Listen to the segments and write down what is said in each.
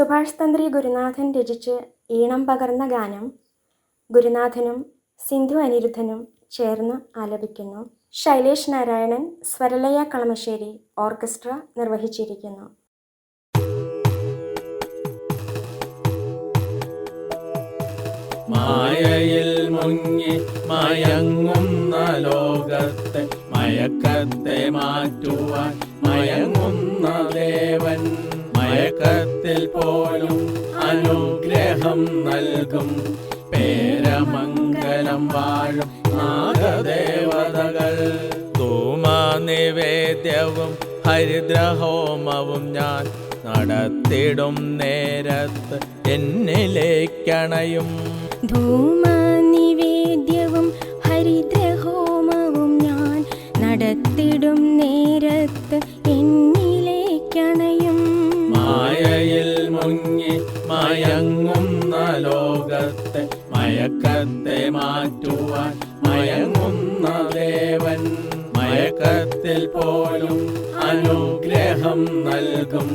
സുഭാഷ് തന്ത്രി ഗുരുനാഥൻ രചിച്ച് ഈണം പകർന്ന ഗാനം ഗുരുനാഥനും സിന്ധു അനിരുദ്ധനും ചേർന്ന് ആലപിക്കുന്നു. ശൈലേഷ് നാരായണൻ സ്വരലയ കളമശ്ശേരി ഓർക്കസ്ട്ര നിർവഹിച്ചിരിക്കുന്നു. മായയിൽ മുങ്ങി മയങ്ങുന്ന ലോകത്തെ മയക്കത്തെ മാറ്റുവാൻ മയങ്ങുന്ന ദേവൻ മയക്കത്തിൽ പോലും അനുഗ്രഹം നൽകും. പേരമംഗലം വാഴും നാഗദേവതകൾ. ധൂമനിവേദ്യവും ഹരിദ്രഹോമവും ഞാൻ നടത്തിടും നേരത്ത് എന്നിലേക്കണയും. ധൂമനിവേദ്യവും മയങ്ങുന്ന ലോകത്തെ മയക്കത്തെ മാറ്റുവാൻ മയങ്ങുന്ന ദേവൻ മയക്കത്തിൽ പോലും അനുഗ്രഹം നൽകും.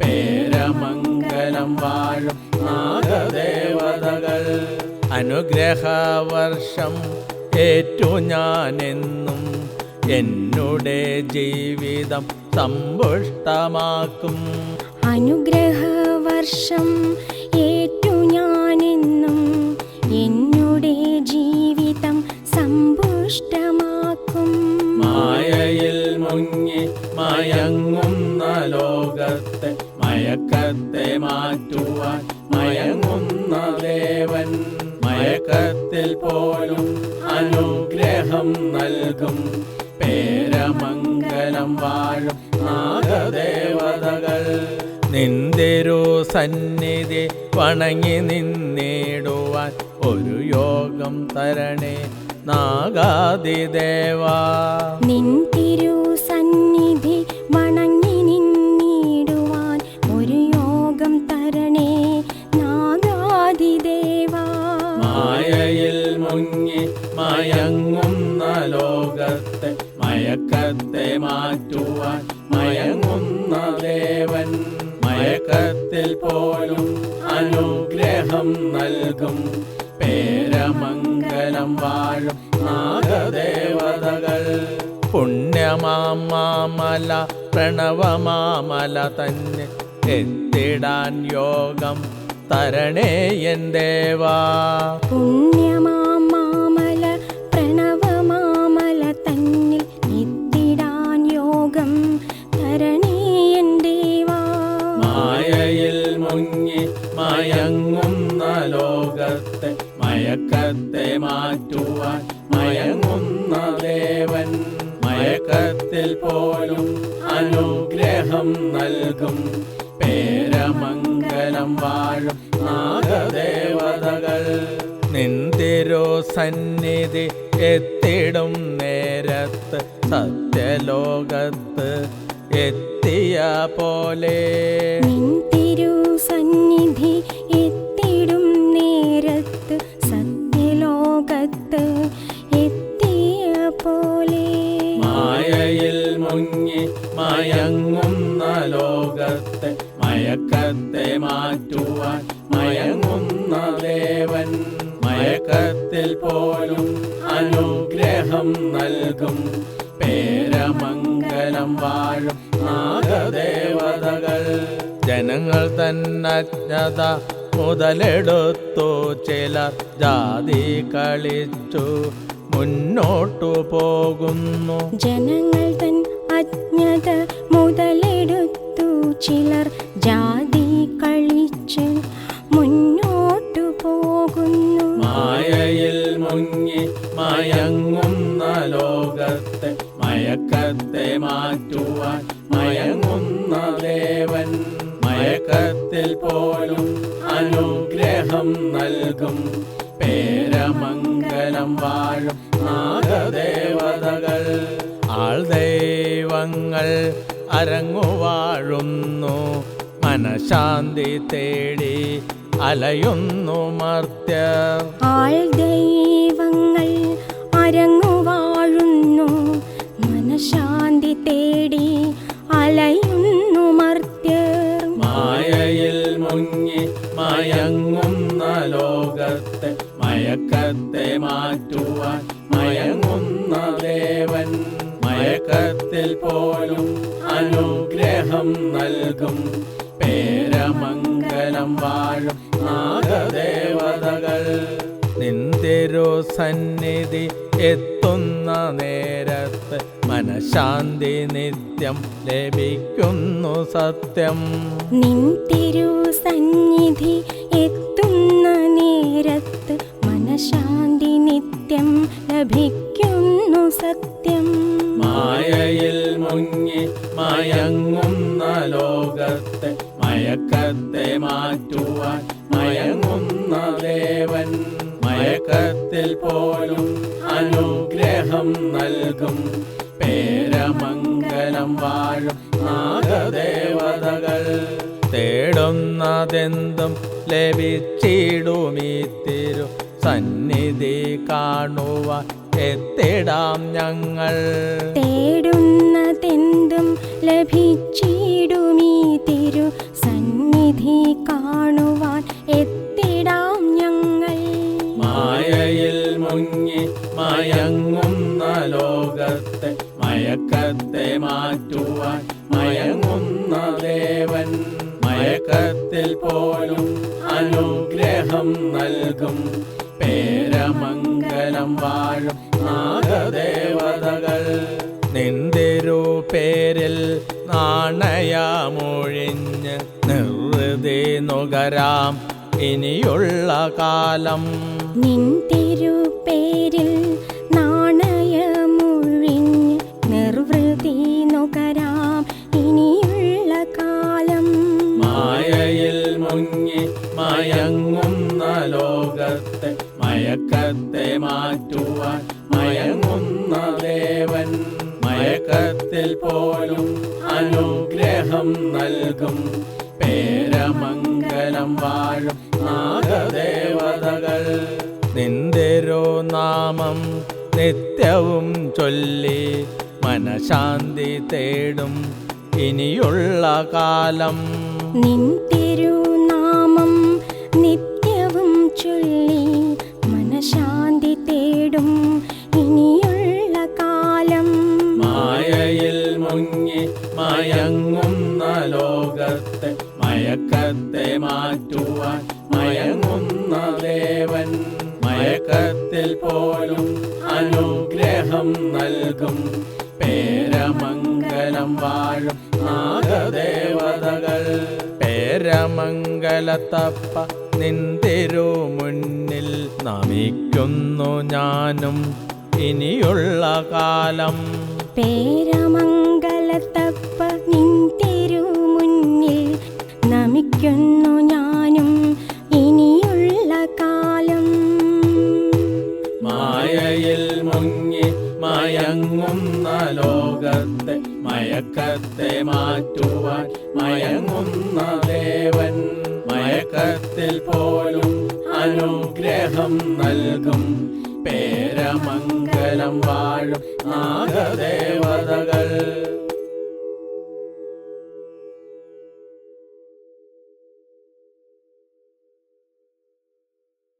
പേരമംഗലം വാഴും നാഗദേവതകൾ. അനുഗ്രഹവർഷം ഏറ്റു ഞാനെന്നും എന്നുടെ ജീവിതം സമ്പുഷ്ടമാക്കും. അനുഗ്രഹവർഷം സമ്പുഷ്ടമാക്കും. മായയിൽ മുങ്ങി മയങ്ങുന്ന ലോകത്തെ മയക്കത്തെ മാറ്റുവാൻ മയങ്ങുന്ന ദേവൻ മയക്കത്തിൽ പോലും അനുഗ്രഹം നൽകും. പേരമംഗലം വാഴും നാഗദേവതകൾ. നിന്തിരു സന്നിധി വണങ്ങി നിന്നിടുവാൻ ഒരു യോഗം തരണേ. നാഗാദിദേവാ നിൻ തിരു സന്നിധി വണങ്ങി നിന്നിടുവാൻ ഒരു യോഗം തരണേ നാഗാതിദേവാ മായയിൽ മുങ്ങി മയങ്ങുന്ന ലോകത്തെ മയക്കത്തെ മാറ്റുവാൻ മയങ്ങുന്ന ദേവൻ മയക്കത്തിൽ പോലും അനുഗ്രഹം നൽകും. പേരമംഗലം വാഴും. നാഗദേവതകൾ. പുണ്യമാമല പ്രണവമാമല തന്നെ എത്തിടാൻ യോഗം തരണേ എൻ ദേവാ. പുണ്യമാമല പ്രണവമാമല തന്നിൽ എത്തിടാൻ യോഗം തരണേ എൻ ദേവാ. മായയിൽ മുങ്ങി മയങ്ങുന്ന ലോകത്തെ മയക്കത്തെ മാറ്റുവാൻ മയങ്ങുന്ന ദേവൻ മയക്കത്തിൽ പോലും അനുഗ്രഹം നൽകും. പേരമംഗലം വാഴും നാഗദേവതകൾ. നിന്തിരോ സന്നിധി എത്തിടും നേരത്ത് സത്യലോകത്ത് എത്തിയ പോലെ. തിരു സന്നിധി പോലും അനുഗ്രഹം നൽകും. പേരമംഗലം വാഴും നാഗദേവതകൾ. ജനങ്ങൾ തന്നജ്ഞത മുതലെടുത്തു. ചിലർ ജാതി കളിച്ചു മുന്നോട്ടു പോകുന്നു. ജനങ്ങൾ തൻ അജ്ഞത മുതലെടുത്തു. ചിലർ ജാതി മുങ്ങി മയങ്ങുന്ന ലോകത്തെ മയക്കത്തെ മാറ്റുവാൻ മയങ്ങുന്ന ദേവൻ മയക്കത്തിൽ പോലും അനുഗ്രഹം നൽകും. പേരമംഗലം വാഴും നാഗദേവതകൾ. ആൾ ദൈവങ്ങൾ അരങ്ങുവാഴുന്നു. മനഃശാന്തി തേടി അലയുന്നു മർത്യർ ആൾ ദൈവങ്ങൾ അരങ്ങു വാഴുന്നു. മനഃശാന്തി തേടി അലയുന്നു മർത്യർ മായയിൽ മുങ്ങി മയങ്ങുന്ന ലോകത്തെ മയക്കത്തെ മാറ്റുവാൻ മയങ്ങുന്ന ദേവൻ മയക്കത്തിൽ പോലും അനുഗ്രഹം നൽകും. പേരമംഗലം വാഴും നാഗദേവതകൾ. നിന്തിരു സന്നിധി എത്തുന്ന നേരത്ത് മനഃശാന്തി നിത്യം ലഭിക്കുന്നു സത്യം. നിൻ മയക്കത്തിൽ പോലും അനുഗ്രഹം നൽകും. പേരമംഗലം വാഴും നാഗദേവതകൾ. തേടുന്നതെന്തും ലഭിച്ചിടുമീ തിരു സന്നിധി കാണുവ എത്തിടാം ഞങ്ങൾ. തേടുന്നതെന്തും ലഭിച്ചിടുമീ തിരു സന്നിധി കാണുവാൻ മുങ്ങി മയങ്ങുന്ന ലോകത്തെ മയക്കത്തെ മാറ്റുവാൻ മയങ്ങുന്ന ദേവൻ മയക്കത്തിൽ പോലും അനുഗ്രഹം നൽകും. പേരമംഗലം വാഴും നാഗദേവതകൾ. നിന്തിരു പേരിൽ നാണയമൊഴിഞ്ഞ് നിർവൃതി നുകരാം ഇനിയുള്ള കാലം. നിൻ തിരുപേരിൽ നാണയമൊഴിഞ്ഞ് നിർവൃതി ഇനിയുള്ള കാലം മായയിൽ മുങ്ങി മയങ്ങുന്ന ലോകത്തെ മയക്കത്തെ മാറ്റുവാൻ മയങ്ങുന്ന ദേവൻ മയക്കത്തിൽ പോലും അനുഗ്രഹം നൽകും. പേരമംഗലം വാഴും നാഗദേവതകൾ. നിന്തിരു നാമം നിത്യവും ചൊല്ലി മനഃശാന്തി തേടും ഇനിയുള്ള കാലം. നിൻ തിരുനാമം നിത്യവും ചൊല്ലി മനഃശാന്തി തേടും ഇനിയുള്ള കാലം. മായയിൽ മുങ്ങി മയങ്ങുന്ന ലോകത്തെ മയക്കത്തെ മാറ്റുവാൻ മയക്കത്തിൽ പോലും അനുഗ്രഹം നൽകും. പേരമംഗലം വാഴും നാഗദേവതകൾ. പേരമംഗലത്തപ്പ നിന്തിരു മുന്നിൽ നമിക്കുന്നു ഞാനും ഇനിയുള്ള കാലം. പേരമംഗലത്തപ്പ നിൻ തിരുമുന്നിൽ നമിക്കുന്നു മയക്കത്തെ മാറ്റുവാൻ മയങ്ങുന്ന ദേവൻ മയക്കത്തിൽ പോലും അനുഗ്രഹം നൽകും. പേരമംഗലം വാഴും നാഗദേവതകൾ.